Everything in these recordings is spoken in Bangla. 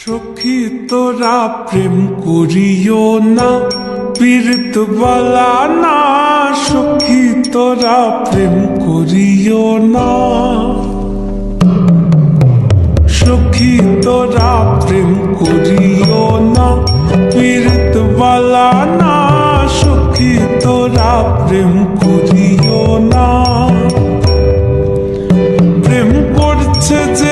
সখী তোরা প্রেম করিও না পীরত বলা না। সখী তোরা প্রেম করিও না। সখী তোরা প্রেম করিও না পীরত বলা না। সখী তোরা প্রেম করিও না। প্রেম করছে যে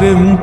abim